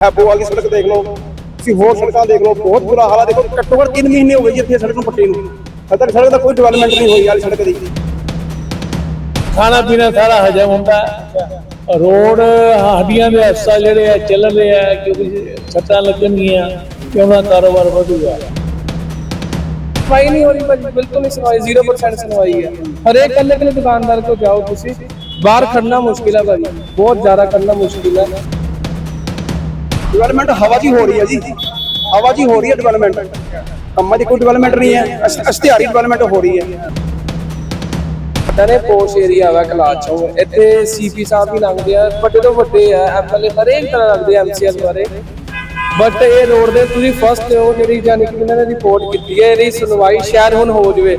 ਹੈਬੋ ਵਾਲੀ ਸੜਕ ਦੇਖ ਲਓ। ਤੁਸੀਂ ਹੋਰ ਸੜਕਾਂ ਦੇਖ ਲਓ ਬਹੁਤ ਬੁਰਾ ਹਾਲ ਆ। ਦੇਖੋ ਘੱਟੋ ਘੱਟ 3 ਮਹੀਨੇ ਹੋ ਗਏ ਜੀ ਇੱਥੇ ਸੜਕ ਨੂੰ ਪੱਟੀ ਨੂੰ। ਹਜੇ ਤੱਕ ਸੜਕ ਦਾ ਕੋਈ ਡਿਵੈਲਪਮੈਂਟ ਨਹੀਂ ਹੋਈ ਵਾਲੀ ਸੜਕ ਦੀ। ਖਾਣਾ ਪੀਣਾ ਸਾਰਾ ਹਜਮ ਹੁੰਦਾ। ਹੈ। ਰੋਡ ਹੱਡੀਆਂ ਦੇ ਹਿੱਸਾ ਜਿਹੜੇ ਆ ਚੱਲ ਰਹੇ ਆ ਕਿਉਂਕਿ ਸੱਟਾਂ ਲੱਗਣਗੀਆਂ ਕਿ ਉਹਨਾਂ ਦਾ ਕਾਰੋਬਾਰ ਵਧੂਗਾ। ਸਫ਼ਾਈ ਨਹੀਂ ਹੋ ਰਹੀ ਭਾਜੀ ਬਿਲਕੁਲ ਨਹੀਂ ਸਫ਼ਾਈ 0% ਸਫ਼ਾਈ ਹੈ ਹਰੇਕ ਕੱਲੇ ਕੱਲੇ ਦੁਕਾਨਦਾਰ ਕੋ ਜਾਓ ਤੁਸੀਂ। ਬਾਹਰ ਖੜਨਾ ਮੁਸ਼ਕਿਲ ਹੈ ਭਾਜੀ ਬਹੁਤ ਜ਼ਿਆਦਾ ਕਰਨਾ ਮੁਸ਼ਕਿਲ ਹੈ ਡਿਵੈਲਪਮੈਂਟ ਹਵਾ 'ਚ ਹੀ ਰਹੀ ਹੈ ਜੀ। ਹਵਾ 'ਚ ਹੀ ਰਹੀ ਹੈ ਡਿਵੈਲਪਮੈਂਟ ਕੰਮਾਂ ਦੀ ਕੋਈ ਡਿਵੈਲਪਮੈਂਟ ਨਹੀਂ ਹੈ। ਅਸ- ਅਸ਼ਤਿਹਾਰੀ ਡਿਵੈਲਪਮੈਂਟ ਹੋ ਰਹੀ ਹੈ। ਡਰੇ ਪੋਸ਼ ਏਰੀਆ ਵਾ ਕਲਾਚੋਂ ਇੱਥੇ ਸੀਪੀ ਸਾਹਿਬ ਵੀ ਲੰਘਦੇ ਆ। ਵੱਡੇ ਤੋਂ ਵੱਡੇ ਆ। ਐਮਐਲਏ ਹਰੇਕ ਤਰ੍ਹਾਂ ਲੱਗਦੇ ਆ ਐਮਸੀਐਸ ਬਾਰੇ। ਬਟ ਇਹ ਰੋਡ ਦੇ ਤੁਸੀਂ ਫਸਟ ਹੋ ਜਿਹੜੀ ਜਾਨੀ ਕਿ ਇਹਨਾਂ ਨੇ ਰਿਪੋਰਟ ਕੀਤੀ ਹੈ ਇਹਦੀ ਸੁਣਵਾਈ ਸ਼ਾਇਦ ਹੁਣ ਹੋ ਜਵੇ।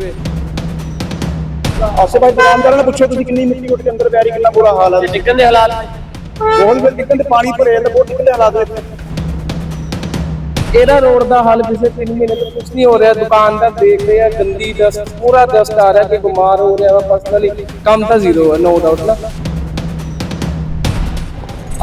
ਆਸੇ ਪਾਸੇ ਦੁਕਾਨਦਾਰਾਂ ਨੂੰ ਪੁੱਛੋ ਤੁਸੀਂ ਕਿੰਨੀ ਮਿੱਟੀ ਉੱਠ ਕੇ ਅੰਦਰ ਰਹੀ ਕਿੰਨਾ ਬੁਰਾ ਹਾਲ ਹੈ ਡਿੱਗਣ ਦੇ ਹਾਲਾਤ ਬਹੁਤ ਫਿਰ ਦਿੱਕਤ ਤੇ ਪਾਣੀ ਭਰੇ ਜਾਂਦਾ ਬਹੁਤ ਦਿੱਕਤ ਦੇ ਹਾਲਾਤ ਨੇ ਇੱਥੇ। ਇਹਦਾ ਰੋਡ ਦਾ ਹੱਲ ਪਿਛਲੇ 3 ਮਹੀਨੇ ਤੋਂ ਕੁਝ ਨਹੀਂ ਹੋ ਰਿਹਾ। ਦੁਕਾਨਦਾਰ ਦੇਖ ਰਹੇ ਆ ਗੰਦੀ ਡਸਟ ਪੂਰਾ ਡਸਟ ਆ ਰਿਹਾ ਕਿ ਬਿਮਾਰ ਹੋ ਰਿਹਾ ਵਾ ਪਰਸਨਲੀ ਕੰਮ ਤਾਂ ਜ਼ੀਰੋ ਹੈ ਨੋ ਡਾਊਟ ਨਾ।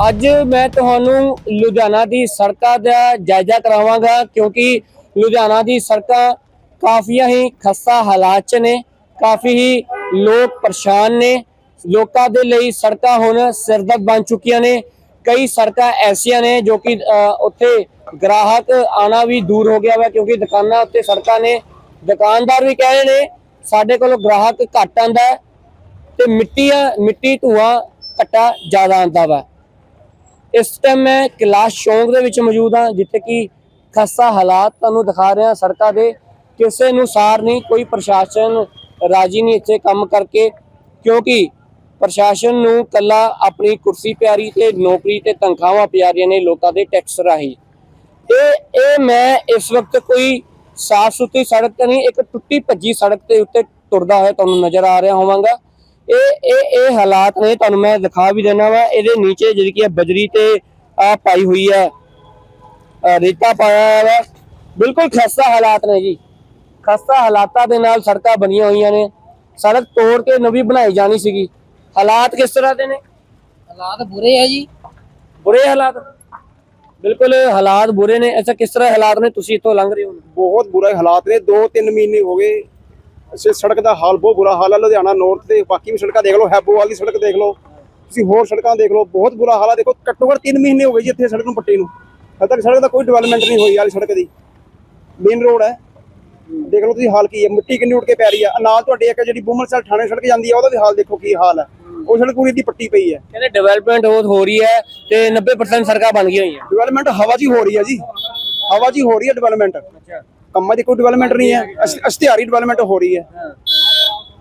ਅੱਜ ਮੈਂ ਤੁਹਾਨੂੰ ਲੁਧਿਆਣਾ ਦੀ ਸੜਕਾਂ ਦਾ ਜਾਇਜ਼ਾ ਕਰਾਵਾਂਗਾ ਕਿਉਂਕਿ ਲੁਧਿਆਣਾ ਦੀ ਸੜਕਾਂ ਕਾਫੀ ਹੀ ਖਸਤਾ ਹਾਲਾਤ 'ਚ ਨੇ ਕਾਫੀ ਹੀ ਲੋਕ ਪਰੇਸ਼ਾਨ ਨੇ। ਲੋਕਾਂ ਦੇ ਲਈ ਸੜਕਾਂ ਹੁਣ ਸਿਰਦਰਦ ਬਣ ਚੁੱਕੀਆਂ ਨੇ। ਕਈ ਸੜਕਾਂ ਐਸੀਆਂ ਨੇ ਜੋ ਕਿ ਉੱਥੇ ਗ੍ਰਾਹਕ ਆਣਾ ਵੀ ਦੂਰ ਹੋ ਗਿਆ ਵਾ ਕਿਉਂਕਿ ਦੁਕਾਨਾਂ ਉੱਤੇ ਸੜਕਾਂ ਨੇ। ਦੁਕਾਨਦਾਰ ਵੀ ਕਹਿ ਰਹੇ ਨੇ, ਸਾਡੇ ਕੋਲ ਗ੍ਰਾਹਕ ਘੱਟ ਆਂਦਾ ਹੈ ਤੇ ਮਿੱਟੀਆਂ, ਮਿੱਟੀ ਧੂਆਂ ਘੱਟਾ ਜ਼ਿਆਦਾ ਆਂਦਾ ਵਾ। ਇਸ ਟਾਈਮ ਮੈਂ ਕੈਲਾਸ਼ ਚੌਂਕ ਦੇ ਵਿੱਚ ਮੌਜੂਦ ਹਾਂ, ਜਿੱਥੇ ਕਿ ਖਸਾ ਹਾਲਾਤ ਤੁਹਾਨੂੰ ਦਿਖਾ ਰਿਹਾ ਸੜਕਾਂ ਦੇ। ਕਿਸੇ ਨੂੰ ਸਾਰ ਨਹੀਂ, ਕੋਈ ਪ੍ਰਸ਼ਾਸਨ ਰਾਜੀ ਨਹੀਂ ਇੱਥੇ ਕੰਮ ਕਰਕੇ, ਕਿਉਂਕਿ ਪ੍ਰਸ਼ਾਸਨ ਨੂੰ ਕੱਲਾ ਆਪਣੀ ਕੁਰਸੀ ਪਿਆਰੀ ਤੇ ਨੌਕਰੀ ਤੇ ਤਨਖਾਹਾਂ ਪਿਆਰੀਆਂ ਨੇ ਲੋਕਾਂ ਦੇ ਟੈਕਸ ਰਾਹੀਂ। ਇਹ ਇਹ ਮੈਂ ਇਸ ਵਕਤ ਕੋਈ ਸਾਫ਼ ਸੁਥਰੀ ਸੜਕ ਤੇ ਨਹੀਂ, ਇੱਕ ਟੁੱਟੀ ਭੱਜੀ ਸੜਕ ਦੇ ਉੱਤੇ ਤੁਰਦਾ ਹੋਇਆ ਤੁਹਾਨੂੰ ਨਜ਼ਰ ਆ ਰਿਹਾ ਹੋਵਾਂਗਾ। ਇਹ ਇਹ ਇਹ ਹਾਲਾਤ ਨੇ, ਤੁਹਾਨੂੰ ਮੈਂ ਦਿਖਾ ਵੀ ਦੇਣਾ ਵਾ। ਇਹਦੇ ਨੀਚੇ ਜਿਹੜੀ ਕਿ ਬਜਰੀ ਤੇ ਆ ਪਾਈ ਹੋਈ ਹੈ ਰੇਤਾ ਪਾਇਆ ਹੋਇਆ ਵਾ। ਬਿਲਕੁਲ ਖਸਤਾ ਹਾਲਾਤ ਨੇ ਜੀ। ਖਸਤਾ ਹਾਲਾਤਾਂ ਦੇ ਨਾਲ ਸੜਕਾਂ ਬਣੀਆਂ ਹੋਈਆਂ ਨੇ। ਸੜਕ ਤੋੜ ਕੇ ਨਵੀਂ ਬਣਾਈ ਜਾਣੀ ਸੀਗੀ। ਹਾਲਾਤ ਕਿਸ ਤਰ੍ਹਾਂ ਦੇ ਨੇ? ਹਾਲਾਤ ਬੁਰੇ ਆ ਜੀ। ਬੁਰੇ ਹਾਲਾਤ? ਬਿਲਕੁਲ ਹਾਲਾਤ ਬੁਰੇ ਨੇ। ਅੱਛਾ ਕਿਸ ਤਰ੍ਹਾਂ ਹਾਲਾਤ ਨੇ? ਤੁਸੀਂ ਇੱਥੋਂ ਲੰਘ ਰਹੇ ਹੋ? ਬਹੁਤ ਬੁਰੇ ਹਾਲਾਤ ਨੇ। 2-3 ਮਹੀਨੇ ਹੋ ਗਏ। ਇਸੇ ਸੜਕ ਦਾ ਹਾਲ ਬਹੁਤ ਬੁਰਾ ਹਾਲ ਹੈ। ਲੁਧਿਆਣਾ ਨੌਰਥ ਤੇ ਬਾਕੀ ਵੀ ਸੜਕਾਂ ਦੇਖ ਲਓ। ਹੈਬੋ ਵਾਲੀ ਸੜਕ ਦੇਖ ਲਓ। ਤੁਸੀਂ ਹੋਰ ਸੜਕਾਂ ਦੇਖ ਲਓ। ਬਹੁਤ ਬੁਰਾ ਹਾਲ ਹੈ ਦੇਖੋ ਘੱਟੋ ਘੱਟ 3 ਮਹੀਨੇ ਹੋ ਗਏ ਜੀ ਇੱਥੇ ਸੜਕ ਨੂੰ ਪੱਟੀ ਨੂੰ। ਹਜੇ ਤੱਕ ਸੜਕ ਦਾ ਕੋਈ ਡਿਵੈਲਪਮੈਂਟ ਨਹੀਂ ਹੋਈ ਵਾਲੀ ਸੜਕ ਦੀ। ਮੇਨ ਰੋਡ ਹੈ। ਦੇਖ ਲਓ ਤੁਸੀਂ ਹਾਲ ਕੀ ਹੈ। ਮਿੱਟੀ ਕਿੰਨੀ ਉੱਡ ਕੇ ਪੈ ਰਹੀ ਹੈ ਨਾਲ ਤੁਹਾਡੇ ਇੱਕ ਜਿਹੜੀ ਬੁਮਲਸਲ ਥਾਣੇ ਸੜਕ ਜਾਂਦੀ ਹੈ ਉਹਦਾ ਵੀ ਹਾਲ ਦੇਖੋ ਕੀ ਹਾਲ ਹੈ। ਸੜਕ ਪੂਰੀ ਦੀ ਪੱਟੀ ਪਈ ਹੈ। ਕਹਿੰਦੇ ਡਿਵੈਲਪਮੈਂਟ ਹੋ ਰਹੀ ਹੈ ਤੇ 90% ਸੜਕਾਂ ਬਣ ਗਈਆਂ ਹੋਈਆਂ। ਡਿਵੈਲਪਮੈਂਟ ਹਵਾ 'ਚ ਹੀ ਰਹੀ ਹੈ ਜੀ। ਹਵਾ 'ਚ ਹੀ ਰਹੀ ਹੈ ਡਿਵੈਲਪਮੈਂਟ ਕੰਮਾਂ ਦੀ ਕੋਈ ਡਿਵੈਲਪਮੈਂਟ ਨਹੀਂ ਹੈ। ਅਸ਼- ਅਸ਼ਤਿਹਾਰੀ ਡਿਵੈਲਪਮੈਂਟ ਹੋ ਰਹੀ ਹੈ।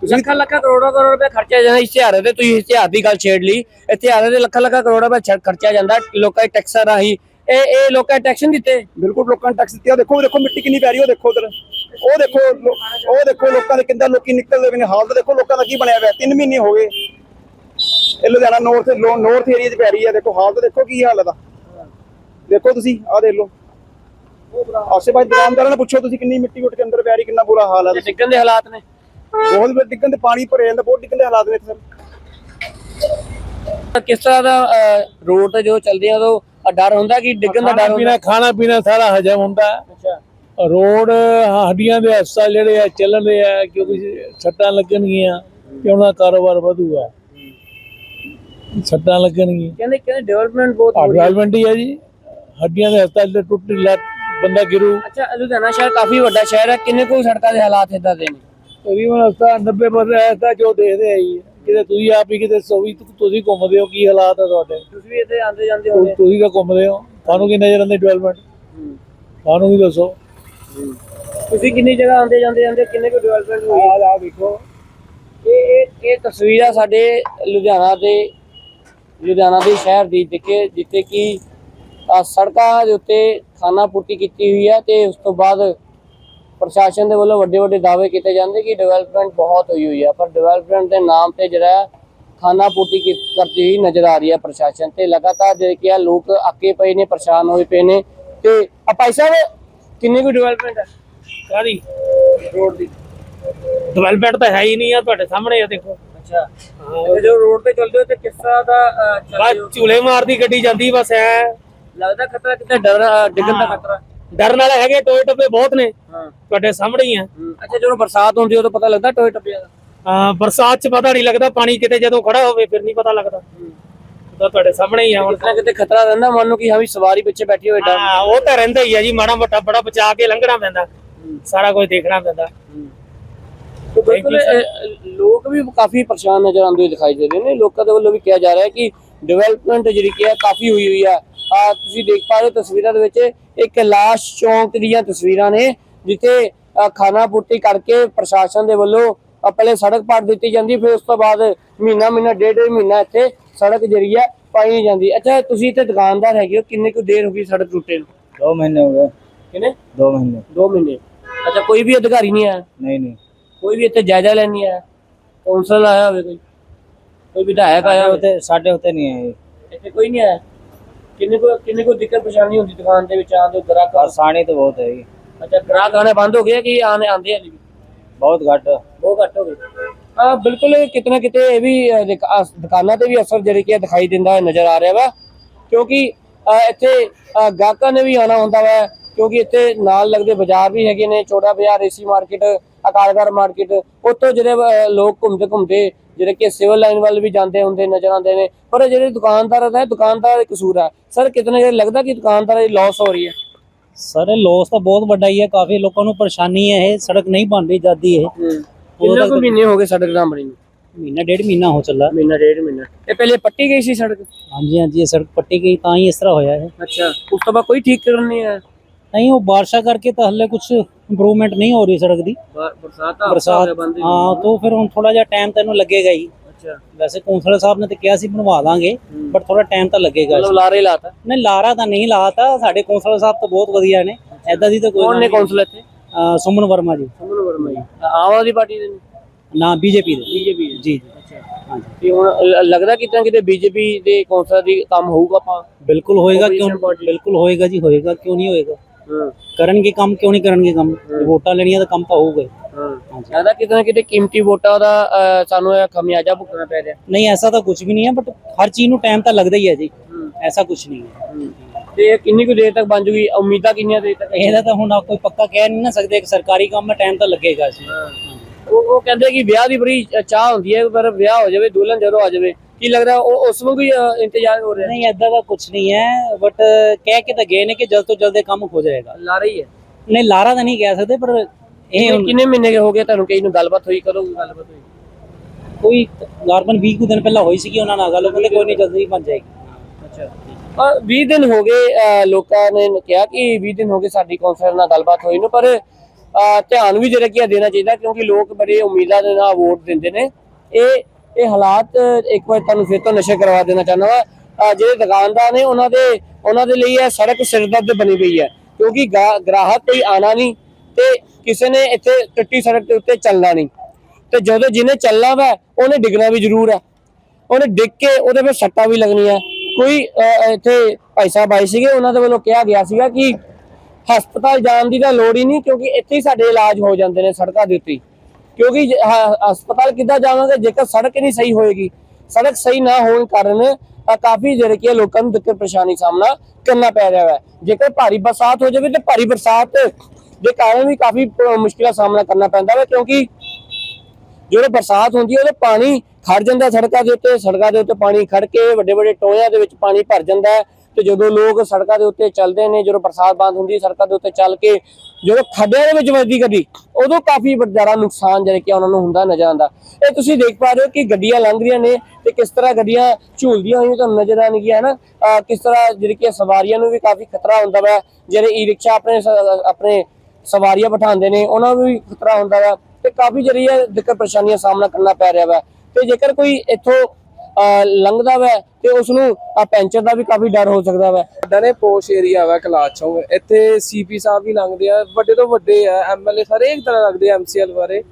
ਲੱਖਾਂ ਲੱਖਾਂ ਕਰੋੜਾਂ ਕਰੋੜ ਰੁਪਏ ਖਰਚਿਆ ਜਾਂਦਾ ਇਸ਼ਤਿਹਾਰਾਂ ਤੇ ਤੁਸੀਂ ਇਸ਼ਤਿਹਾਰ ਦੀ ਗੱਲ ਛੇੜ ਲਈ। ਇਸ਼ਤਿਹਾਰਾਂ ਦੇ ਲੱਖਾਂ ਲੱਖਾਂ ਕਰੋੜ ਰੁਪਏ ਖਰਚਿਆ ਜਾਂਦਾ ਲੋਕਾਂ ਦੇ ਟੈਕਸਾਂ ਰਾਹੀਂ। ਇਹ ਇਹ ਲੋਕਾਂ ਨੇ ਟੈਕਸ ਨਹੀਂ ਦਿੱਤੇ। ਬਿਲਕੁਲ ਲੋਕਾਂ ਨੇ ਟੈਕਸ ਦਿੱਤਾ। ਦੇਖੋ ਦੇਖੋ ਮਿੱਟੀ ਕਿੰਨੀ ਪੈ ਰਹੀ ਹੈ ਉਹ ਦੇਖੋ ਉਧਰ। ਉਹ ਦੇਖੋ ਉਹ ਦੇਖੋ ਲੋਕਾਂ ਦੇ ਕਿੰਦਾ ਲੋਕੀ ਨਿਕਲਦੇ ਪਏ ਨੇ। ਹਾਲ ਤਾਂ ਦੇਖੋ ਲੋਕਾਂ ਦਾ ਕੀ ਬਣਿਆ ਹੋਇਆ। 3 ਮਹੀਨੇ ਹੋ ਗਏ। ਇਹ ਲੁਧਿਆਣਾ ਨੌਰਥ ਨੌਰਥ ਏਰੀਆ 'ਚ ਪੈ ਰਹੀ ਹੈ ਦੇਖੋ ਹਾਲ ਤਾਂ ਦੇਖੋ ਕੀ ਹਾਲ ਦਾ ਦੇਖੋ ਤੁਸੀਂ ਆਹ ਦੇਖ ਲਓ। ਆਸੇ ਪਾਸੇ ਦੁਕਾਨਦਾਰਾਂ ਨੂੰ ਪੁੱਛੋ ਤੁਸੀਂ ਕਿੰਨੀ ਮਿੱਟੀ ਉੱਠ ਕੇ ਅੰਦਰ ਪੈ ਰਹੀ ਕਿੰਨਾ ਬੁਰਾ ਹਾਲ ਹੈ ਤੇ ਡਿੱਗਣ ਦੇ ਹਾਲਾਤ ਨੇ। ਬਹੁਤ ਡਿੱਗਣ ਤੇ ਪਾਣੀ ਭਰੇ ਜਾਂਦਾ ਬਹੁਤ ਡਿੱਗਣ ਦੇ ਹਾਲਾਤ ਨੇ ਇੱਥੇ ਸਰ। ਕਿਸ ਤਰ੍ਹਾਂ ਦਾ ਰੋਡ ਤੇ ਜੋ ਚੱਲਦੇ ਆ ਉਦੋਂ ਡਰ ਹੁੰਦਾ ਕਿ ਡਿੱਗਣ ਦਾ ਡਰ ਖਾਣਾ ਹੁੰਦਾ? ਪੀਣਾ ਖਾਣਾ ਪੀਣਾ ਸਾਰਾ ਹਜਮ ਹੁੰਦਾ। ਅੱਛਾ। ਰੋਡ ਹੱਡੀਆਂ ਦੇ ਹਿੱਸਾ ਜਿਹੜੇ ਆ ਚੱਲ ਰਹੇ ਆ ਕਿਉਂਕਿ ਸੱਟਾਂ ਲੱਗਣਗੀਆਂ ਕਿ ਉਹਨਾਂ ਦਾ ਕਾਰੋਬਾਰ ਵਧੂਗਾ। ਸੱਟਾਂ ਲੱਗਣਗੀਆਂ। ਕਹਿੰਦੇ ਕਹਿੰਦੇ ਡਿਵੈਲਪਮੈਂਟ ਬਹੁਤ ਹੋ ਰਹੀ ਹੈ। ਡਿਵੈਲਪਮੈਂਟ ਹੀ ਹੈ ਜੀ। ਹੱਡੀਆਂ ਦੇ ਹਿੱਸਾ ਜਿਹੜੇ ਟੁੱਟ ਲੱਤ ਬੰਦਾ ਗਿਰੂ। ਅੱਛਾ ਲੁਧਿਆਣਾ ਸ਼ਹਿਰ ਕਾਫੀ ਵੱਡਾ ਸ਼ਹਿਰ ਹੈ। ਕਿੰਨੇ ਕੁ ਸੜਕਾਂ ਦੇ ਹਾਲਾਤ ਇਦਾਂ ਦੇ ਨੇ? ਤਕਰੀਬਨ ਹਸਤਾ 90% ਐਸਾ ਜੋ ਦੇਖਦੇ ਆਈ ਕਿਤੇ ਤੁਸੀਂ ਆਪ ਹੀ ਕਿਤੇ ਸੋਵੀ ਤੁਸੀਂ ਘੁੰਮਦੇ ਹੋ ਕੀ ਹਾਲਾਤ ਆ ਤੁਹਾਡੇ? ਤੁਸੀਂ ਵੀ ਇੱਥੇ ਆਉਂਦੇ ਜਾਂਦੇ ਹੋਗੇ ਤੁਸੀਂ ਤਾਂ ਘੁੰਮਦੇ ਹੋ। ਤੁਹਾਨੂੰ ਕੀ ਨਜ਼ਰ ਆਉਂਦੀ ਡਿਵੈਲਪਮੈਂਟ ਤੁਹਾਨੂੰ ਵੀ ਦੱਸੋ। ਤੁਸੀਂ ਕਿੰਨੀ ਜਗ੍ਹਾ ਆਉਂਦੇ ਜਾਂਦੇ ਜਾਂਦੇ ਕਿੰਨੇ ਕੁ ਡਿਵੈਲਪਮੈਂਟ ਹੋਈ? ਹੈ ਆ ਦੇਖੋ। ਇਹ ਇਹ ਤਸਵੀਰ ਆ ਸਾਡੇ ਲੁਧਿਆਣਾ ਦੇ ਲੁਧਿਆਣਾ ਦੇ ਸ਼ਹਿਰ ਦੀ ਜਿੱਥੇ ਜਿੱਥੇ ਕਿ ਸੜਕਾਂ ਦੇ ਉੱਤੇ ਖਾਨਾ ਪੂਰਤੀ ਕੀਤੀ ਹੋਈ ਹੈ ਤੇ ਉਸ ਤੋਂ ਬਾਅਦ ਪ੍ਰਸ਼ਾਸਨ ਦੇ ਵੱਲੋਂ ਵੱਡੇ ਵੱਡੇ ਦਾਅਵੇ ਕੀਤੇ ਜਾਂਦੇ ਕਿ ਡਿਵੈਲਪਮੈਂਟ ਬਹੁਤ ਹੋਈ ਹੋਈ ਹੈ, ਪਰ ਡਿਵੈਲਪਮੈਂਟ ਦੇ ਨਾਮ ਤੇ ਜਿਹੜਾ ਹੈ ਪੂਰਤੀ ਕਰਦੀ ਹੋਈ ਨਜ਼ਰ ਆ ਰਹੀ ਹੈ ਪ੍ਰਸ਼ਾਸਨ ਤੇ। ਲਗਾਤਾਰ ਜਿਹੜੇ ਕਿ ਆ ਲੋਕ ਅੱਕੇ ਪਏ ਨੇ, ਪਰੇਸ਼ਾਨ ਹੋਏ ਪਏ ਨੇ ਤੇ ਆ ਭਾਈ ਸਾਹਿਬ, ਕਿੰਨੀ ਕੁ ਡਿਵੈਲਪਮੈਂਟ ਹੈ? ਕਾਦੀ ਰੋਡ ਦੀ। ਡਿਵੈਲਪਮੈਂਟ ਤਾਂ ਹੈ ਹੀ ਨਹੀਂ ਆ ਤੁਹਾਡੇ ਸਾਹਮਣੇ ਆ ਦੇਖੋ। ਅੱਛਾ। ਤੇ ਜੋ ਰੋਡ ਤੇ ਚੱਲਦੇ ਹੋ ਤੇ ਕਿਸ ਤਰ੍ਹਾਂ ਦਾ ਅਹ, ਚੱਲਦੇ ਹੋ? ਬਸ ਝੂਲੇ ਮਾਰਦੀ ਗੱਡੀ ਜਾਂਦੀ ਬਸ ਐ। ਲੱਗਦਾ ਖਤਰਾ ਕਿਤੇ ਡਰ ਅ, ਡਿੱਗਣ ਦਾ ਖਤਰਾ? ਡਰਨ ਵਾਲੇ ਹੈਗੇ ਟੋਏ ਟੱਪੇ ਬਹੁਤ ਨੇ। ਹਾਂ। ਤੁਹਾਡੇ ਸਾਹਮਣੇ ਹੀ ਆ ਅੱਛਾ ਜਦੋਂ ਬਰਸਾਤ ਹੁੰਦੀ ਉਦੋਂ ਪਤਾ ਲੱਗਦਾ ਟੋਏ ਟੱਪਿਆਂ ਦਾ? ਹਾਂ, ਬਰਸਾਤ 'ਚ ਪਤਾ ਨਹੀਂ ਲੱਗਦਾ ਪਾਣੀ ਕਿਤੇ ਜਦੋਂ ਖੜਾ ਹੋਵੇ ਫਿਰ ਨਹੀਂ ਪਤਾ ਲੱਗਦਾ। ਤਾਂ ਤੁਹਾਡੇ ਸਾਹਮਣੇ ਹੀ ਆ ਹੁਣ। ਕਿਤੇ ਨਾ ਕਿਤੇ ਖਤਰਾ ਰਹਿੰਦਾ ਮਨ ਨੂੰ ਕਿ ਹਾਂ ਵੀ ਸਵਾਰੀ ਪਿੱਛੇ ਬੈਠੀ ਹੋਏ ਡਰ ਹਾਂ ਉਹ ਤਾਂ ਰਹਿੰਦਾ ਹੀ ਆ ਜੀ ਮਾੜਾ ਮੋਟਾ ਬੜਾ ਬਚਾ ਕੇ ਲੰਘਣਾ ਪੈਂਦਾ। ਸਾਰਾ ਕੁਝ ਦੇਖਣਾ ਪੈਂਦਾ। ਬਿਲਕੁਲ ਲੋਕ ਵੀ ਕਾਫੀ ਪਰੇਸ਼ਾਨ ਨਜ਼ਰ ਆਉਂਦੇ ਹੋਏ ਦਿਖਾਈ ਦੇ ਰਹੇ ਨੇ। ਲੋਕਾਂ ਦੇ ਵੱਲੋਂ ਵੀ ਕਿਹਾ ਜਾ ਰਿਹਾ ਕਿ ਡਿਵੈਲਪਮੈਂਟ ਜਿਹੜੀ ਕਿ ਹੈ ਕਾਫੀ ਹੋਈ ਹੋਈ ਹੈ ਆ ਤੁਸੀਂ ਦੇਖ ਪਾ ਰਹੇ ਤਸਵੀਰਾਂ ਦੇ ਵਿੱਚ ਇਹ ਕੈਲਾਸ਼ ਚੌਂਕ ਦੀਆਂ ਤਸਵੀਰਾਂ ਨੇ ਜਿੱਥੇ ਖਾਣਾ ਪੂਰਤੀ ਕਰਕੇ ਪ੍ਰਸ਼ਾਸਨ ਦੇ ਵੱਲੋਂ ਪਹਿਲੇ ਸੜਕ ਪਾੜ ਦਿੱਤੀ ਜਾਂਦੀ ਫਿਰ ਉਸ ਤੋਂ ਬਾਅਦ ਮਹੀਨਾ ਮਹੀਨਾ ਡੇਢ ਮਹੀਨਾ ਇੱਥੇ ਸੜਕ ਜਿਹੜੀ ਜਰੀਆ ਪਾਈ ਜਾਂਦੀ। ਅੱਛਾ ਤੁਸੀਂ ਇੱਥੇ ਦੁਕਾਨਦਾਰ ਹੈਗੇ ਹੋ ਕਿੰਨੇ ਕੁ ਦੇਰ ਹੋ ਗਈ ਸੜਕ ਟੁੱਟੇ ਨੂੰ? 2 ਮਹੀਨੇ ਹੋ ਗਏ। ਕਿੰਨੇ? 2 ਮਹੀਨੇ। 2 ਮਹੀਨੇ। ਅੱਛਾ ਕੋਈ ਵੀ ਅਧਿਕਾਰੀ ਨਹੀਂ ਆਇਆ? ਨਹੀਂ ਨਹੀਂ। ਕੋਈ ਵੀ ਇੱਥੇ ਜਾਇਜ਼ਾ ਲੈਣ ਨਹੀਂ ਕੌਂਸਲ ਆਇਆ ਹੋਵੇ ਕੋਈ ਕੋਈ ਵਿਧਾਇਕ ਆਇਆ ਹੋਵੇ। ਸਾਡੇ ਉੱਤੇ ਨਹੀਂ ਆਏ ਇੱਥੇ ਕੋਈ ਨਹੀਂ ਆਇਆ। ਕਿੰਨੇ ਕੋ ਕਿੰਨੇ ਕੋ ਦਿੱਕਤ ਪਰੇਸ਼ਾਨੀ ਹੁੰਦੀ ਦੁਕਾਨ ਦੇ ਵਿੱਚ ਆਉਂਦੇ ਗ੍ਰਾਹਕ ਪਰੇਸ਼ਾਨੀ ਤਾਂ ਬਹੁਤ ਹੈ ਜੀ। ਅੱਛਾ ਗ੍ਰਾਹਕ ਆਣੇ ਬੰਦ ਹੋ ਗਏ ਕਿ ਆਣੇ ਆਉਂਦੇ ਹਲੇ ਵੀ ਬਹੁਤ ਘੱਟ। ਬਹੁਤ ਘੱਟ ਹੋ ਗਏ। ਆ ਬਿਲਕੁਲ ਕਿਤਨਾ ਕਿਤੇ ਇਹ ਵੀ ਦੁਕਾਨਾਂ ਤੇ ਵੀ ਅਸਰ ਜਿਹੜੇ ਕਿ ਦਿਖਾਈ ਦਿੰਦਾ ਨਜ਼ਰ ਆ ਰਿਹਾ ਵਾ। ਕਿਉਂਕਿ ਇੱਥੇ ਗਾਹਕਾਂ ਨੇ ਵੀ ਆਣਾ ਹੁੰਦਾ ਵਾ। ਕਿਉਂਕਿ ਇੱਥੇ ਨਾਲ ਲੱਗਦੇ ਬਾਜ਼ਾਰ ਵੀ ਹੈਗੇ ਨੇ ਛੋਟਾ ਬਾਜ਼ਾਰ ਏਸੀ ਮਾਰਕੀਟ ਅਕਾਲਗੜ ਮਾਰਕੀਟ ਉੱਥੋਂ ਜਿਹੜੇ ਲੋਕ ਘੁੰਮਦੇ ਘੁੰਮਦੇ ਜਿਹੜੇ ਕਿ ਸਿਵਲ ਲਾਈਨ ਵੱਲ ਵੀ ਜਾਂਦੇ ਹੁੰਦੇ ਨਜ਼ਰ ਆਉਂਦੇ ਨੇ। ਪਰ ਜਿਹੜੇ ਦੁਕਾਨਦਾਰ ਹੈ ਦੁਕਾਨਦਾਰ ਦਾ ਕਸੂਰ ਹੈ। ਸਰ ਕਿਤਨੇ ਜਿਹੜੇ ਲੱਗਦਾ ਕਿ ਦੁਕਾਨਦਾਰ ਦੀ ਲਾਸ ਹੋ ਰਹੀ ਹੈ? ਸਰ ਲੋਸ ਤਾਂ ਬਹੁਤ ਵੱਡਾ ਹੀ ਹੈ। ਕਾਫੀ ਲੋਕਾਂ ਨੂੰ ਪਰੇਸ਼ਾਨੀ ਹੈ ਇਹ। ਸੜਕ ਨਹੀਂ ਬਣ ਰਹੀ ਜਾਂਦੀ ਇਹ। ਕਿੰਨੇ ਕੁ ਮਹੀਨੇ ਹੋ ਗਏ ਸੜਕ ਨਾ ਬਣੀ ਨੂੰ? ਮਹੀਨਾ ਡੇਢ ਮਹੀਨਾ ਹੋ ਚੱਲਾ। ਮਹੀਨਾ ਡੇਢ ਮਹੀਨਾ। ਇਹ ਪਹਿਲੇ ਪੱਟੀ ਗਈ ਸੀ ਸੜਕ? ਹਾਂਜੀ ਹਾਂਜੀ ਇਹ ਸੜਕ ਪੱਟੀ ਗਈ ਤਾਂ ਹੀ ਇਸ ਤਰ੍ਹਾਂ ਹੋਇਆ ਹੈ ਅੱਛਾ। ਉਸ ਤੋਂ ਬਾਅਦ ਕੋਈ ਠੀਕ ਕਰਨ ਨਹੀਂ ਆਇਆ ਨਹੀਂ ਉਹ ਬਾਰਿਸ਼ਾਂ ਕਰਕੇ ਤਾਂ ਹਲੇ ਕੁਝ ਇੰਪਰੂਵਮੈਂਟ ਨਹੀਂ ਹੋ ਰਹੀ ਸੜਕ ਦੀ। ਬਰ- ਬਰਸਾਤ ਦਾ ਬਰਸਾਤ ਹਾਂ ਤੋਂ ਫਿਰ ਹੁਣ ਥੋੜਾ ਜਿਹਾ ਟਾਈਮ ਤੈਨੂੰ ਲੱਗੇਗਾ ਹੀ। ਅੱਛਾ। ਵੈਸੇ ਕੌਂਸਲਰ ਸਾਹਿਬ ਨੇ ਤਾਂ ਕਿਹਾ ਸੀ ਬਣਵਾ ਦਾਂਗੇ ਬਟ ਥੋੜਾ ਟਾਈਮ ਤਾਂ ਲੱਗੇਗਾ ਮਤਲਬ ਲਾਰੇ ਲਾਤਾ। ਨਹੀਂ ਲਾਰਾ ਤਾਂ ਨਹੀਂ ਲਾਤਾ ਸਾਡੇ ਕੌਂਸਲਰ ਸਾਹਿਬ ਤਾਂ ਬਹੁਤ ਵਧੀਆ ਨੇ। ਐਦਾਂ ਦੀ ਤਾਂ ਕੋਈ ਕੌਣ ਨੇ ਗੱਲ ਨਹੀਂ। ਕੌਂਸਲ ਇੱਥੇ? ਸੁਮਨ ਵਰਮਾ ਜੀ। ਸਮਨ ਵਰਮਾ ਜੀ। ਆਮ ਆਦਮੀ ਪਾਰਟੀ ਦੇ ਨੇ? ਬੀਜੇਪੀ ਦੇ। ਬੀਜੇਪੀ ਜੀ ਜੀ। ਹਾਂਜੀ। ਤੇ ਹੁਣ ਲੱਗਦਾ ਕਿਤੇ ਕਿਤੇ ਬੀਜੇਪੀ ਦੇ ਕੌਂਸਲਰ ਦੀ ਕੰਮ ਹੋਊਗਾ ਆਪਾਂ? ਬਿਲਕੁਲ ਹੋਏਗਾ ਕਿਉਂ। ਬਿਲਕੁਲ ਹੋਏਗਾ ਜੀ ਹੋਏਗਾ ਕਿਉਂ ਨਹੀਂ ਹੋਏਗਾ? ਕਰਨਗੇ ਕੰਮ ਕਿਉਂ ਨਹੀਂ ਕਰਨਗੇ ਕੰਮ? ਵੋਟਾਂ ਲੈਣੀਆਂ ਤਾਂ ਕੰਮ ਤਾਂ ਹੋਊਗਾ ਲੱਗਦਾ ਕਿਤੇ ਨਾ ਕਿਤੇ ਕੀਮਤੀ ਵੋਟਾਂ ਦਾ ਸਾਨੂੰ ਇਹ ਖਮਿਆਜਾ ਭੁਗਤਣਾ ਪੈ ਰਿਹਾ। ਨਹੀਂ ਐਸਾ ਤਾਂ ਕੁਝ ਵੀ ਨਹੀਂ ਹੈ ਬਟ ਹਰ ਚੀਜ਼ ਨੂੰ ਟਾਈਮ ਤਾਂ ਲੱਗਦਾ ਹੀ ਹੈ ਜੀ। ਐਸਾ ਕੁਝ ਨਹੀਂ ਹੈ। ਤੇ ਇਹ ਕਿੰਨੀ ਕੁ ਦੇਰ ਤੱਕ ਬਣ ਜੂਗੀ? ਉਮੀਦਾਂ ਕਿੰਨੀਆਂ ਦੇਰ ਤੱਕ? ਇਹਦਾ ਤਾਂ ਹੁਣ ਕੋਈ ਪੱਕਾ ਕਹਿ ਨਹੀਂ ਨਾ ਸਕਦੇ ਇੱਕ ਸਰਕਾਰੀ ਕੰਮ ਹੈ ਟਾਈਮ ਤਾਂ ਲੱਗੇਗਾ ਜੀ। ਉਹ ਉਹ ਕਹਿੰਦੇ ਕਿ ਵਿਆਹ ਦੀ ਬੜੀ ਚਾਹ ਹੁੰਦੀ ਹੈ ਪਰ ਵਿਆਹ ਹੋ ਜਾਵੇ ਦੁਲਹਨ ਜਦੋਂ ਆ ਜਾਵੇ ਕੀ ਲੱਗਦਾ ਉਹ ਉਸ ਨੂੰ ਵੀ ਅਹ, ਇੰਤਜ਼ਾਰ ਹੋ ਰਿਹਾ ਨਹੀਂ ਐਦਾਂ ਦਾ ਕੁਝ ਨਹੀਂ ਹੈ ਬਟ ਕਹਿ ਕੇ ਤਾਂ ਗਏ ਨੇ ਕਿ ਜਲਦ ਤੋਂ ਜਲਦ ਇਹ ਕੰਮ ਹੋ ਜਾਏਗਾ। ਲਾ ਰਹੀ ਹੈ? ਨਹੀਂ ਲਾਰਾ ਤਾਂ ਨਹੀਂ ਕਹਿ ਸਕਦੇ ਪਰ ਇਹ ਹੁਣ ਕਿੰਨੇ ਮਹੀਨੇ ਹੋ ਗਏ ਤੁਹਾਨੂੰ ਕਈ ਨੂੰ ਗੱਲਬਾਤ ਹੋਈ ਕਦੋਂ ਗੱਲਬਾਤ ਹੋਈ? ਕੋਈ ਨਾਰਮਲ 20 ਕੁ ਦਿਨ ਪਹਿਲਾਂ ਹੋਈ ਸੀਗੀ ਉਹਨਾਂ ਨਾਲ ਗੱਲ ਉਹ ਕਹਿੰਦੇ ਕੋਈ ਨਹੀਂ ਜਲਦੀ ਬਣ ਜਾਏਗੀ। ਅੱਛਾ। ਪਰ 20 ਦਿਨ ਹੋ ਗਏ ਲੋਕਾਂ ਨੇ ਕਿਹਾ ਕਿ 20 ਦਿਨ ਹੋ ਗਏ ਸਾਡੀ ਕੌਂਸਲਰ ਨਾਲ ਗੱਲਬਾਤ ਹੋਈ ਨੂੰ ਪਰ ਅਹ, ਧਿਆਨ ਵੀ ਜਿਹੜਾ ਕੀ ਹੈ ਦੇਣਾ ਚਾਹੀਦਾ ਕਿਉਂਕਿ ਲੋਕ ਬੜੇ ਉਮੀਦਾਂ ਦੇ ਨਾਲ ਵੋਟ ਦਿੰਦੇ ਨੇ। ਇਹ ਇਹ ਹਾਲਾਤ, ਇੱਕ ਵਾਰ ਤੁਹਾਨੂੰ ਫਿਰ ਤੋਂ ਨਸ਼ੇ ਕਰਵਾ ਦੇਣਾ ਚਾਹੁੰਦਾ ਵਾ। ਜਿਹੜੇ ਦੁਕਾਨਦਾਰ ਨੇ, ਉਹਨਾਂ ਦੇ ਉਹਨਾਂ ਦੇ ਲਈ ਇਹ ਸੜਕ ਸਿਰਦਰਦ ਬਣੀ ਪਈ ਹੈ। ਕਿਉਂਕਿ ਗਾ- ਗ੍ਰਾਹਕ ਕੋਈ ਆਣਾ ਨਹੀਂ ਤੇ ਕਿਸੇ ਨੇ ਇੱਥੇ ਟੱਟੀ ਸੜਕ ਦੇ ਉੱਤੇ ਚੱਲਣਾ ਨਹੀਂ। ਤੇ ਜਦੋਂ ਜਿਹਨੇ ਚੱਲਣਾ ਵਾ, ਉਹਨੇ ਡਿੱਗਣਾ ਵੀ ਜ਼ਰੂਰ ਹੈ। ਉਹਨੇ ਡਿੱਗ ਕੇ ਉਹਦੇ ਫਿਰ ਸੱਟਾਂ ਵੀ ਲੱਗਣੀਆਂ। ਕੋਈ ਇੱਥੇ ਭਾਈ ਸਾਹਿਬ ਆਏ ਸੀਗੇ, ਉਹਨਾਂ ਦੇ ਵੱਲੋਂ ਕਿਹਾ ਗਿਆ ਸੀਗਾ ਕਿ ਹਸਪਤਾਲ ਜਾਣ ਦੀ ਤਾਂ ਲੋੜ ਹੀ ਨਹੀਂ, ਕਿਉਂਕਿ ਇੱਥੇ ਹੀ ਸਾਡੇ ਇਲਾਜ ਹੋ ਜਾਂਦੇ ਨੇ ਸੜਕਾਂ ਦੇ ਉੱਤੇ ਕਿਉਂਕਿ ਹਸਪਤਾਲ ਕਿੱਦਾਂ ਜਾਵਾਂਗੇ ਜੇਕਰ ਸੜਕ ਨਹੀਂ ਸਹੀ ਹੋਏਗੀ ਸੜਕ ਸਹੀ ਨਾ ਹੋਣ ਕਾਰਨ ਅਹ, ਕਾਫੀ ਜਿਹੜੇ ਕਿ ਲੋਕਾਂ ਨੂੰ ਦਿੱਕਤ ਪਰੇਸ਼ਾਨੀ ਸਾਹਮਣਾ ਕਰਨਾ ਪੈ ਰਿਹਾ ਹੈ। ਜੇਕਰ ਭਾਰੀ ਬਰਸਾਤ ਹੋ ਜਾਵੇ ਤੇ ਭਾਰੀ ਬਰਸਾਤ ਦੇ ਕਾਰਨ ਵੀ ਕਾਫੀ ਮੁਸ਼ਕਿਲਾਂ ਦਾ ਸਾਹਮਣਾ ਕਰਨਾ ਪੈਂਦਾ ਹੈ ਕਿਉਂਕਿ ਜਦੋਂ ਬਰਸਾਤ ਹੁੰਦੀ ਹੈ ਉਦੋਂ ਪਾਣੀ ਖੜ ਜਾਂਦਾ ਸੜਕਾਂ ਦੇ ਉੱਤੇ ਸੜਕਾਂ ਦੇ ਉੱਤੇ ਪਾਣੀ ਖੜ ਕੇ ਵੱਡੇ ਵੱਡੇ ਟੋਇਆਂ ਦੇ ਵਿੱਚ ਪਾਣੀ ਭਰ ਜਾਂਦਾ ਹੈ। ਤੇ ਜਦੋਂ ਲੋਕ ਸੜਕਾਂ ਦੇ ਉੱਤੇ ਚੱਲਦੇ ਨੇ, ਜਦੋਂ ਬਰਸਾਤ ਬੰਦ ਹੁੰਦੀ ਸੜਕਾਂ ਦੇ ਉੱਤੇ ਚੱਲ ਕੇ, ਜਦੋਂ ਖੱਡਿਆਂ ਦੇ ਵਿੱਚ ਵੱਜਦੀ ਗੱਡੀ, ਉਦੋਂ ਕਾਫੀ ਜ਼ਿਆਦਾ ਨੁਕਸਾਨ ਜਿਹੜੇ ਕਿ ਉਹਨਾਂ ਨੂੰ ਹੁੰਦਾ ਨਜ਼ਰ ਆਉਂਦਾ ਇਹ ਤੁਸੀਂ ਦੇਖ ਪਾ ਰਹੇ ਹੋ ਕਿ ਗੱਡੀਆਂ ਲੰਘ ਰਹੀਆਂ ਨੇ ਤੇ ਕਿਸ ਤਰ੍ਹਾਂ ਗੱਡੀਆਂ ਝੂਲਦੀਆਂ ਹੋਈਆਂ ਤੁਹਾਨੂੰ ਨਜ਼ਰ ਆਉਣਗੀਆਂ, ਹੈ ਨਾ? ਕਿਸ ਤਰ੍ਹਾਂ ਜਿਹੜੀ ਕਿ ਸਵਾਰੀਆਂ ਨੂੰ ਵੀ ਕਾਫੀ ਖਤਰਾ ਹੁੰਦਾ ਵਾ, ਜਿਹੜੇ ਈ ਰਿਕਸ਼ਾ ਆਪਣੇ ਆਪਣੇ ਸਵਾਰੀਆਂ ਬਿਠਾਉਂਦੇ ਨੇ, ਉਹਨਾਂ ਨੂੰ ਵੀ ਖਤਰਾ ਹੁੰਦਾ ਵਾ ਤੇ ਕਾਫੀ ਜਿਹੜੀ ਹੈ ਦਿੱਕਤ ਪਰੇਸ਼ਾਨੀਆਂ ਦਾ ਸਾਹਮਣਾ ਕਰਨਾ ਪੈ ਰਿਹਾ ਵਾ। ਤੇ ਜੇਕਰ ਕੋਈ ਇੱਥੋਂ ਲੰਘਦਾ ਵਾ ਤੇ ਉਸ ਨੂੰ ਪੈਂਚਰ ਦਾ ਵੀ ਕਾਫੀ ਡਰ ਹੋ ਸਕਦਾ ਵਾ। ਸਾਡਾ ਨੇ ਪੋਸ਼ ਏਰੀਆ ਵਾ ਕਲਾਚ ਇੱਥੇ ਸੀਪੀ ਸਾਹਿਬ ਵੀ ਲੰਘਦੇ ਆ, ਵੱਡੇ ਤੋਂ ਵੱਡੇ ਆ ਐਮਐਲਏ ਸਾਰੇ ਇੱਕ ਤਰ੍ਹਾਂ ਲੱਗਦੇ ਐਮਸੀਐਲ ਬਾਰੇ।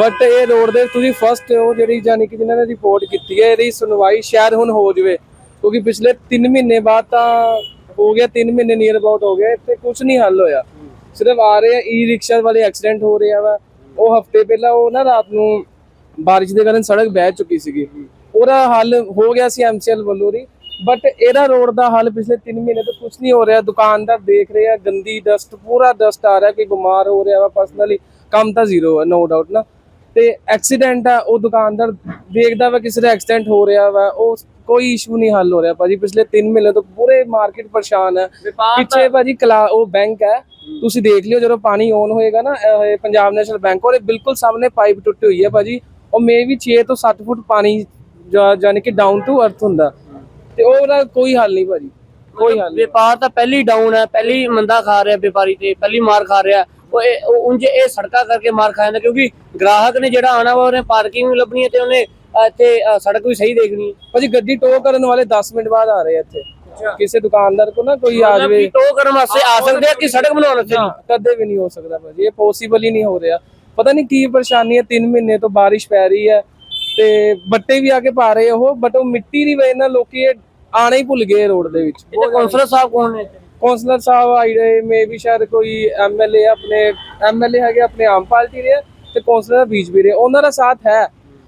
ਬਟ ਇਹ ਰੋਡ ਦੇ, ਤੁਸੀਂ ਫਸਟ ਹੋ, ਜਿਹੜੀ ਜਾਨੀ ਕਿ ਜਿਨ੍ਹਾਂ ਨੇ ਰਿਪੋਰਟ ਕੀਤੀ ਹੈ, ਇਹਦੀ ਸੁਣਵਾਈ ਸ਼ਾਇਦ ਹੁਣ ਹੋ ਜਵੇ। ਕਿਉਂਕਿ ਪਿਛਲੇ 3 ਮਹੀਨੇ ਬਾਅਦ ਤਾਂ ਹੋ ਗਿਆ 3 ਮਹੀਨੇ ਨੀਅਰ ਅਬਾਊਟ ਹੋ ਗਿਆ ਇੱਥੇ ਕੁਝ ਨਹੀਂ ਹੱਲ ਹੋਇਆ। ਸਿਰਫ ਆ ਰਹੇ ਆ ਈ ਰਿਕਸ਼ਾ ਵਾਲੇ ਐਕਸੀਡੈਂਟ ਹੋ ਰਿਹਾ ਵਾ। ਉਹ ਹਫ਼ਤੇ ਪਹਿਲਾਂ ਉਹ ਨਾ ਰਾਤ ਨੂੰ ਬਾਰਿਸ਼ ਦੇ ਕਾਰਨ ਸੜਕ ਬਹਿ ਚੁੱਕੀ ਸੀਗੀ। ਉਹਦਾ ਹੱਲ ਹੋ ਗਿਆ ਸੀ ਐਮਸੀਐਲ ਵੱਲੋਂ ਦੀ ਬਟ ਇਹਦਾ ਰੋਡ ਦਾ ਹਾਲ ਪਿਛਲੇ 3 ਮਹੀਨੇ ਤੋਂ ਕੁਝ ਨਹੀਂ ਹੋ ਰਿਹਾ। ਦੁਕਾਨਦਾਰ ਦੇਖ ਰਹੇ ਆ ਗੰਦੀ ਡਸਟ ਪੂਰਾ ਡਸਟ ਆ ਰਿਹਾ ਕੋਈ ਬਿਮਾਰ ਹੋ ਰਿਹਾ ਵਾ ਪਰਸਨਲੀ ਕੰਮ ਤਾਂ ਜ਼ੀਰੋ ਹੈ ਨੋ ਡਾਊਟ ਨਾ। ਤੇ ਐਕਸੀਡੈਂਟ ਆ ਉਹ ਦੁਕਾਨਦਾਰ ਦੇਖਦਾ ਵਾ ਕਿਸੇ ਦਾ ਐਕਸੀਡੈਂਟ ਹੋ ਰਿਹਾ ਵਾ। ਉਹ ਕੋਈ ਇਸ਼ੂ ਨਹੀਂ ਹੱਲ ਹੋ ਰਿਹਾ ਭਾਜੀ। ਪਿਛਲੇ 3 ਮਹੀਨੇ ਤੋਂ ਪੂਰੇ ਮਾਰਕੀਟ ਪਰੇਸ਼ਾਨ ਹੈ ਪਿੱਛੇ ਭਾਜੀ ਕਲਾ ਉਹ ਬੈਂਕ ਹੈ ਤੁਸੀਂ ਦੇਖ ਲਿਓ ਜਦੋਂ ਪਾਣੀ ਔਨ ਹੋਏਗਾ ਨਾ ਇਹ ਪੰਜਾਬ ਨੈਸ਼ਨਲ ਬੈਂਕ ਉਹਦੇ ਬਿਲਕੁਲ ਸਾਹਮਣੇ ਪਾਈਪ ਟੁੱਟੀ ਹੋਈ ਹੈ ਭਾਜੀ। ਉਹ ਮੇ ਵੀ 6 ਤੋਂ 7 ਫੁੱਟ ਪਾਣੀ ਜਾ- ਯਾਨੀ ਕਿ ਡਾਊਨ ਟੂ ਅਰਥ ਹੁੰਦਾ। ਤੇ ਉਹਦਾ ਕੋਈ ਹੱਲ ਨਹੀਂ ਭਾਜੀ। ਕੋਈ ਹੱਲ ਨਹੀਂ। ਵਪਾਰ ਤਾਂ ਪਹਿਲੀ ਡਾਊਨ ਹੈ ਪਹਿਲੀ ਮੰਦਾ ਖਾ ਰਿਹਾ ਵਪਾਰੀ ਤੇ ਪਹਿਲੀ ਮਾਰ ਖਾ ਰਿਹਾ। ਉਹ ਉਂਝ ਇਹ ਸੜਕਾਂ ਕਰਕੇ ਮਾਰ ਖਾ ਜਾਂਦਾ ਕਿਉਂਕਿ ਗ੍ਰਾਹਕ ਨੇ ਜਿਹੜਾ ਆਣਾ ਵਾ ਉਹਨੇ ਪਾਰਕਿੰਗ ਵੀ ਲੱਭਣੀ ਹੈ ਤੇ ਉਹਨੇ ਇੱਥੇ ਸੜਕ ਵੀ ਸਹੀ ਦੇਖਣੀ ਹੈ। ਭਾਜੀ ਗੱਡੀ ਟੋ ਕਰਨ ਵਾਲੇ 10 ਮਿੰਟ ਬਾਅਦ ਆ ਰਹੇ ਇੱਥੇ। ਕਿਸੇ ਦੁਕਾਨਦਾਰ ਕੋ ਨਾ ਕੋਈ ਆ ਜਾਵੇ। ਟੋ ਕਰਨ ਵਾਸਤੇ ਆ ਸਕਦੇ ਆ ਕਿ ਸੜਕ ਬਣਾਉਣ ਵਾਸਤੇ ਕਦੇ ਵੀ ਨਹੀਂ ਹੋ ਸਕਦਾ ਭਾਜੀ ਇਹ ਪੋਸੀਬਲ ਹੀ ਨਹੀਂ ਹੋ ਰਿਹਾ। ਪਤਾ ਨਹੀਂ ਕੀ ਪਰੇਸ਼ਾਨੀ ਹੈ 3 ਮਹੀਨੇ ਤੋਂ ਬਾਰਿਸ਼ ਪੈ ਰਹੀ ਹੈ। ਤੇ ਬੱਟੇ ਵੀ ਆ ਕੇ ਪਾ ਰਹੇ ਉਹ ਬਟ ਉਹ ਮਿੱਟੀ ਦੀ ਵਜ੍ਹਾ ਨਾਲ ਲੋਕੀ ਇਹ ਆਣਾ ਹੀ ਭੁੱਲ ਗਏ ਰੋਡ ਦੇ ਵਿੱਚ। ਕੌਂਸਲਰ ਸਾਹਿਬ ਕੌਣ ਨੇ? ਕੌਂਸਲਰ ਸਾਹਿਬ ਆਏ ਮੇ ਵੀ ਸ਼ਾਇਦ ਕੋਈ ਐਮਐਲਏ ਆਪਣੇ ਐਮਐਲਏ ਹੈਗੇ ਆਪਣੇ ਆਮ ਪਾਰਟੀ ਦੇ ਤੇ ਕੌਂਸਲਰ ਬੀਜੇਪੀ ਦੇ ਉਹਨਾਂ ਦਾ ਸਾਥ ਹੈ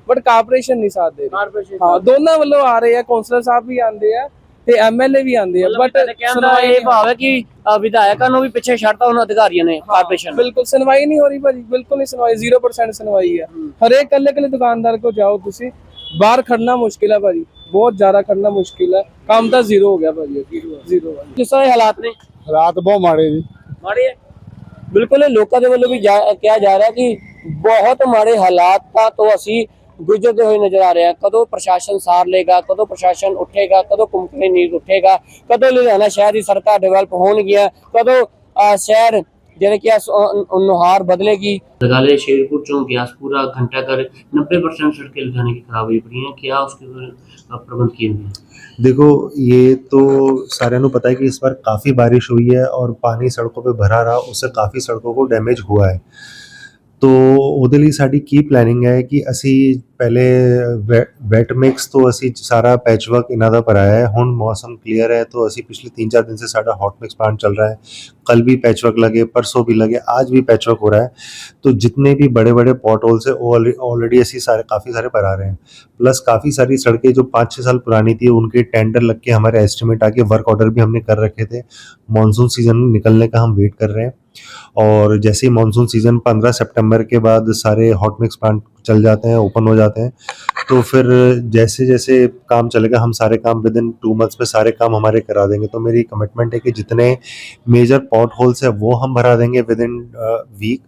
ਬਟ ਕਾਰਪੋਰੇਸ਼ਨ ਨਹੀਂ ਸਾਥ ਦੇ ਰਹੀ। ਹਾਂ ਦੋਨਾਂ ਵੱਲੋਂ ਆ ਰਹੇ ਆ ਕੌਂਸਲਰ ਸਾਹਿਬ ਵੀ ਆਂਦੇ ਆ ਤੇ ਐਮਐਲਏ ਵੀ ਆਂਦੇ ਆ ਬਟ ਦਾ ਇਹ ਭਾਵ ਹੈ ਕਿ ਵਿਧਾਇਕਾਂ ਨੂੰ ਵੀ ਪਿੱਛੇ ਛੱਡਤਾ ਉਹਨਾਂ ਅਧਿਕਾਰੀਆਂ ਨੇ ਕਾਰਪੋਰੇਸ਼ਨ। ਬਿਲਕੁਲ ਸੁਣਵਾਈ ਨਹੀਂ ਹੋ ਰਹੀ ਭਾਜੀ ਬਿਲਕੁਲ ਨਹੀਂ ਸੁਣਵਾਈ 0% ਸੁਣਵਾਈ ਹੈ। ਹਰੇਕ ਕੱਲੇ ਕੱਲੇ ਦੁਕਾਨਦਾਰ ਕੋ ਜਾਓ ਤੁਸੀਂ ਬਾਹਰ ਖੜਨਾ ਮੁਸ਼ਕਿਲ ਹੈ ਭਾਜੀ ਬਹੁਤ ਜ਼ਿਆਦਾ ਖੜਨਾ ਮੁਸ਼ਕਿਲ ਹੈ ਕੰਮ ਤਾਂ ਜ਼ੀਰੋ ਹੋ ਗਿਆ ਭਾਜੀ ਜ਼ੀਰੋ ਕਿਸ ਤਰ੍ਹਾਂ ਦੇ ਹਾਲਾਤ ਨੇ? ਹਾਲਾਤ ਬਹੁਤ ਮਾੜੇ ਜੀ। ਮਾੜੇ ਬਿਲਕੁਲ ਲੋਕਾਂ ਦੇ ਵੱਲੋਂ ਵੀ ਕਿਹਾ ਜਾ ਰਿਹਾ ਕਿ ਬਹੁਤ ਮਾੜੇ ਹਾਲਾਤਾਂ ਤੋਂ ਅਸੀਂ ਗੁਜ਼ਰਦੇ ਹੋਏ ਨਜ਼ਰ ਆ ਰਹੇ ਹਾਂ ਕਦੋਂ ਪ੍ਰਸ਼ਾਸਨ ਸਾਰ ਲੇਗਾ ਕਦੋਂ ਪ੍ਰਸ਼ਾਸਨ ਉੱਠੇਗਾ ਕਦੋਂ ਕੰਪਨੀ ਨੀਂਦ ਉੱਠੇਗਾ ਕਦੋਂ ਲੁਧਿਆਣਾ ਸ਼ਹਿਰ ਦੀ ਸੜਕਾਂ ਡਿਵੈਲਪ ਹੋਣਗੀਆਂ ਕਦੋਂ ਅਹ, ਸ਼ਹਿਰ ਜਿਹੜੇ ਕਿ ਅਸ- ਅ- ਅ- ਨੁਹਾਰ बदलेगी गले शेरपुर चौक ग्यासपुरा घंटाघर नब्बे परसेंट सड़कें लुधियाने की खराब हुई पड़ी हैं क्या उसके ऊपर, अ, प्रबंध किए हुए हैं देखो ये तो सारे ਨੂੰ पता है कि इस बार काफ़ी बारिश हुई है और पानी सड़कों पे भरा रहा उससे काफ़ी सड़कों को डैमेज हुआ है तो ਉਹਦੇ ਲਈ ਸਾਡੀ ਕੀ ਪਲੈਨਿੰਗ ਹੈ ਕਿ ਅਸੀਂ ਪਹਿਲੇ ਵੈਟ तो असी सारा पैचवर्क ਪੈਚ ਵਰਕ ਇਹਨਾਂ है। हूँ मौसम क्लीयर है तो ਹੈ पिछले तीन चार दिन से साढ़ा हॉट मिक्स प्लांट चल रहा है। कल भी पैचवर्क लगे, परसों भी लगे, आज भी पैचवर्क हो रहा है। तो जितने भी बड़े बड़े पॉट होल्स है ऑलरेडी असी सारे, काफ़ी सारे भरा रहे हैं। प्लस काफ़ी सारी सड़कें जो पाँच छः साल पुरानी थी, उनके टेंडर लग के हमारे एस्टिमेट आके वर्क ऑर्डर भी हमने कर रखे थे। मानसून सीज़न निकलने का हम वेट कर रहे हैं। और जैसे ही मानसून सीजन 15 सितंबर के बाद सारे हॉट मिक्स प्लांट चल जाते हैं ओपन हो जाते हैं। तो फिर जैसे जैसे काम चलेगा हम सारे काम विद इन टू मंथ्स में सारे काम हमारे करा देंगे। तो मेरी कमिटमेंट है कि जितने मेजर पॉट होल्स है वो हम भरा देंगे विद इन वीक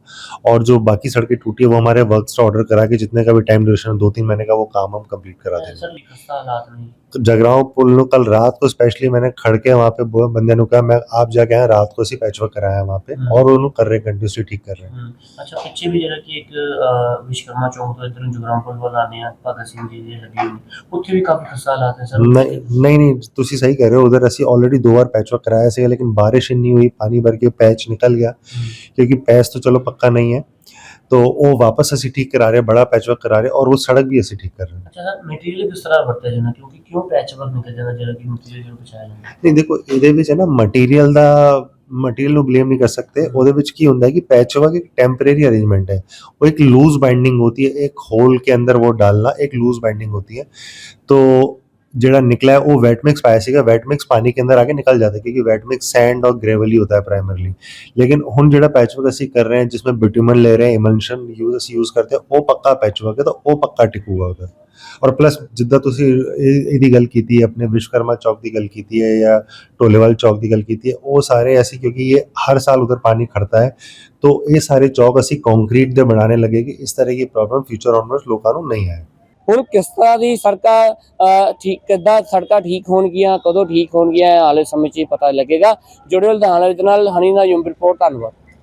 और जो बाकी सड़कें टूटी है वो हमारे वर्क से ऑर्डर करा के जितने का भी टाइम ड्यूरेशन दो तीन महीने का वो काम हम कंप्लीट करा देंगे। तो जगराओं पुल नो कल रात को स्पेशली मैंने खड़ के वहाँ पे बंदे ने कहा मैं आप जाके आए रात को सी पैचवर्क कराया वहाँ पे। हम्म। और उन्होंने कर रहे कंटिन्यूसली ठीक कर रहे हैं। हम्म। अच्छा पीछे भी जरा कि एक विश्वकर्मा चौक ਉਹ ਤੋਂ ਇਧਰ ਜੁਗਰਾਮਪੁਰ ਵੱਲ ਆਉਂਦੇ ਆ ਭਗਤ ਸਿੰਘ ਜੀ ਦੀ ਹੱਡੀ ਹੋਈ, ਉੱਥੇ ਵੀ ਕਾਫੀ ਖਸਾ ਲਾਤੇ ਸਰ। नहीं नहीं नहीं ਤੁਸੀਂ ਸਹੀ ਕਹਿ ਰਹੇ ਹੋ ਉਧਰ ਅਸੀਂ ਆਲਰੇਡੀ ਦੋ ਵਾਰ ਪੈਚ ਵਰਕ ਕਰਾਇਆ ਸੀਗਾ ਲੇਕਿਨ ਬਾਰਿਸ਼ ਇੰਨੀ ਹੋਈ ਪਾਣੀ ਭਰ ਕੇ ਪੈਚ ਨਿਕਲ ਗਿਆ क्योंकि पैच तो चलो पक्का नहीं है तो वो वापस ਅਸੀਂ ਠੀਕ ਕਰਾ ਰਹੇ ਹਾਂ, ਬੜਾ ਪੈਚ ਵਰਕ ਕਰਾ और वो सड़क भी ਅਸੀਂ ਠੀਕ ਕਰ ਰਹੇ ਹਾਂ। ਅੱਛਾ ਸਰ ਮਟੀਰੀਅਲ ਕਿਸ ਤਰ੍ਹਾਂ ਵਰਤਿਆ ਜਾਂਦਾ ਕਿਉਂਕਿ ਕਿਉਂ ਪੈਚ ਵਰਕ ਨਿਕਲ ਜਾਂਦਾ ਜਿਹੜਾ ਕਿ ਮਟੀਰੀਅਲ ਜਿਹੜਾ ਬਚਾਇਆ ਜਾਂਦਾ? ਨਹੀਂ ਦੇਖੋ ਇਹਦੇ ਵਿੱਚ ਹੈ ਨਾ ਮਟੀਰੀਅਲ ਦਾ ਮਟੀਰੀਅਲ ਨੂੰ ਬਲੇਮ ਨਹੀਂ ਕਰ ਸਕते ਉਹਦੇ ਵਿੱਚ ਕੀ ਹੁੰਦਾ ਹੈ कि पैचवर्क एक टेम्परेरी अरेंजमेंट है वो एक लूज बाइंडिंग होती है एक होल के अंदर वो डालना एक लूज बाइंडिंग होती है तो ਜਿਹੜਾ ਨਿਕਲਿਆ, ਉਹ ਵੈਟ ਮਿਕਸ ਪਾਇਆ ਸੀਗਾ ਵੈਟ ਮਿਕਸ ਪਾਣੀ ਦੇ ਅੰਦਰ ਆ ਕੇ ਨਿਕਲ ਜਾਂਦਾ ਕਿਉਂਕਿ ਵੈਟ ਮਿਕਸ ਸੈਂਡ ਔਰ ਗ੍ਰੇਵਲ ਹੀ ਹੁੰਦਾ ਹੈ ਪ੍ਰਾਇਮਰਲੀ ਲੇਕਿਨ ਹੁਣ ਜਿਹੜਾ ਪੈਚਵਰਕ ਅਸੀਂ ਕਰ ਰਹੇ ਹਾਂ, ਜਿਸ ਵਿੱਚ ਬਿਟੂਮਨ ਲੈ ਰਹੇ ਹਾਂ ਇਮਲਸ਼ਨ ਯੂਜ਼ ਅਸੀਂ ਯੂਜ਼ ਕਰਦੇ ਹਾਂ, ਉਹ ਪੱਕਾ ਪੈਚਵਰਕ ਹੈ, ਤਾਂ ਉਹ ਪੱਕਾ ਟਿਕੂਗਾ ਉਹਦਾ। ਔਰ ਪਲੱਸ ਜਿੱਦਾਂ ਤੁਸੀਂ ਇਹ- ਇਹਦੀ ਗੱਲ ਕੀਤੀ ਹੈ ਆਪਣੇ ਵਿਸ਼ਵਕਰਮਾ ਚੌਕ ਦੀ ਗੱਲ ਕੀਤੀ ਹੈ ਜਾਂ ਟੋਲੇਵਾਲ ਚੌਕ ਦੀ ਗੱਲ ਕੀਤੀ ਹੈ ਉਹ ਸਾਰੇ ਅਸੀਂ ਕਿਉਂਕਿ ਇਹ ਹਰ ਸਾਲ ਉਧਰ ਪਾਣੀ ਖੜਤਾ ਹੈ तो ਇਹ ਸਾਰੇ ਚੌਕ ਅਸੀਂ ਕੰਕਰੀਟ ਦੇ ਬਣਾਉਣੇ ਲੱਗੇ ਕਿ ਇਸ ਤਰ੍ਹਾਂ ਦੀ ਪ੍ਰੋਬਲਮ ਫਿਊਚਰ ਆਨਵਰਡਸ ਲੋਕਾਂ ਨੂੰ ਨਹੀਂ ਆਏ। ਹੁਣ ਕਿਸ ਤਰ੍ਹਾਂ ਦੀ ਸੜਕਾਂ ਅਹ, ਠੀਕ ਕਿੱਦਾਂ ਸੜਕਾਂ ਠੀਕ ਹੋਣਗੀਆਂ ਕਦੋਂ ਠੀਕ ਹੋਣਗੀਆਂ ਇਹ ਹਾਲੇ ਸਮੇਂ 'ਚ ਹੀ ਪਤਾ ਲੱਗੇਗਾ। ਜੁੜੇ ਹੋਏ ਲੁਧਿਆਣਾ ਦੇ ਨਾਲ ਹਨੀ ਦਾ ਯੂਮ ਰਿਪੋਰਟ ਧੰਨਵਾਦ।